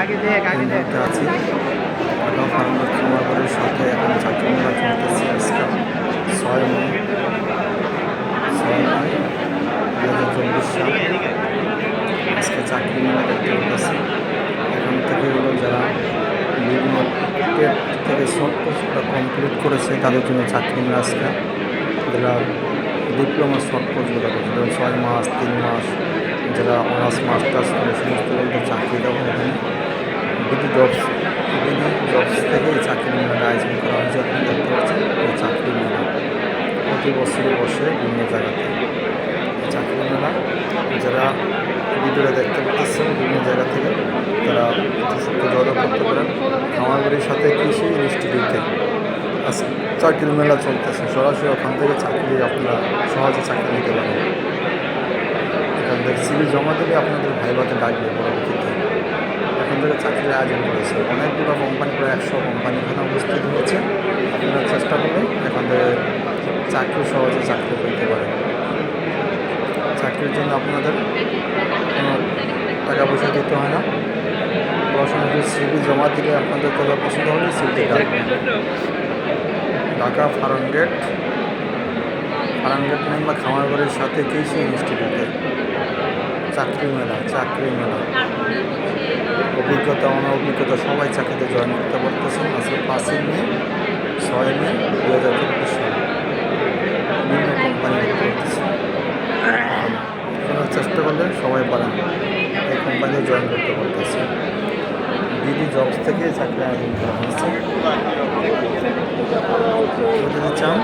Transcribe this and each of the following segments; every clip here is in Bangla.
আছি। ঢাকা ফার্মের খামারবাড়ির সাথে এখন চাকরি মেলা চলতেছে আজকে। ছয় মে। ছয় মে দু হাজার চব্বিশ সাল। আজকে চাকরি মেলা দেখতে উঠেছে। এখান থেকে হলো যারা বিভিন্ন থেকে শর্ট কোর্সটা কমপ্লিট করেছে তাদের জন্য চাকরি মেলা আজকে। যারা ডিপ্লোমা শর্ট কোর্সগুলো করছে যেমন ছয় মাস তিন মাস যারা অনার্স মাস্টার্স করে সমস্ত চাকরি দেওয়া এখানে বিডি জবস বিডি জবস থেকে এই চাকরি মেলাটা আয়োজন করা হয়েছে আপনি দেখতে পাচ্ছেন এই চাকরি মেলা প্রতি বছরই বসে বিভিন্ন জায়গাতে। চাকরি মেলা যারা ভিডিওটা দেখতে পাচ্ছেন বিভিন্ন জায়গা থেকে তারা যোগাযোগ করতে পারেন। আমার বাড়ির সাথে কৃষি ইনস্টিটিউটে আজ চাকরির মেলা চলতেছে। সরাসরি ওখান থেকে চাকরি আপনারা সহজে চাকরি নিতে পারেন। এখান থেকে সিভি জমা দিলে আপনাদের ভাইভাতে ডাকবে পরবর্তীতে। থেকে চাকরির আয়োজন করেছে। অনেকগুলো কোম্পানি প্রায় একশো কোম্পানি এখানে উপস্থিত হয়েছে। আপনারা চেষ্টা করলে এখান থেকে চাকরি সহজে চাকরি পেতে পারেন। চাকরির জন্য আপনাদের কোনো টাকা পয়সা দিতে হয় না। পড়াশোনা সিভি জমা দিলে আপনাদের কথা পছন্দ হবে ডাকবেন Dhaka farm gate farm gate কিংবা খামারবাড়ির সাথে কৃষি ইনস্টিটিউটে। চাকরি মেলা চাকরি মেলা। অভিজ্ঞতা অনা অভিজ্ঞতা সবাই চাকরিতে জয়েন করতে পারতেছেন। আজকে পাঁচই মে, ছয় মে দু হাজার চব্বিশ সাল। বিভিন্ন কোম্পানি পাচ্ছি চেষ্টা করলে সবাই পারেন। এই কোম্পানিতে জয়েন করতে পারতেছে। বিডি জবস থেকে চাকরি আয়োজন করা হয়েছে। যদি চান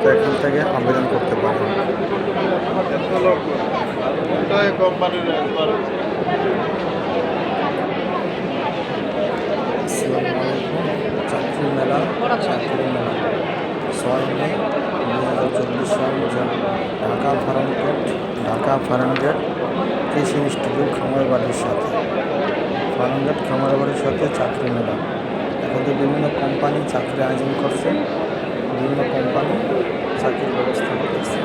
তো এখান থেকে আবেদন করতে পারেন। আসসালামু আলাইকুম চাকরি মেলা চাকরি মেলা ছয় মে দু হাজার চব্বিশ সাল Dhaka farm gate Dhaka farm gate, কৃষি ইনস্টিটিউট, খামারবাড়ির সাথে। ফার্ম গেট, খামারবাড়ির সাথে চাকরি মেলা। এখন তো বিভিন্ন কোম্পানি চাকরি আয়োজন করছে, বিভিন্ন কোম্পানি চাকরির ব্যবস্থা করতেছে।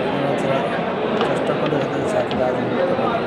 চেষ্টা করে চাকরি আয়োজন করতে পারেন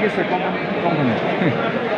গেছে কোম্পানি কোম্পানি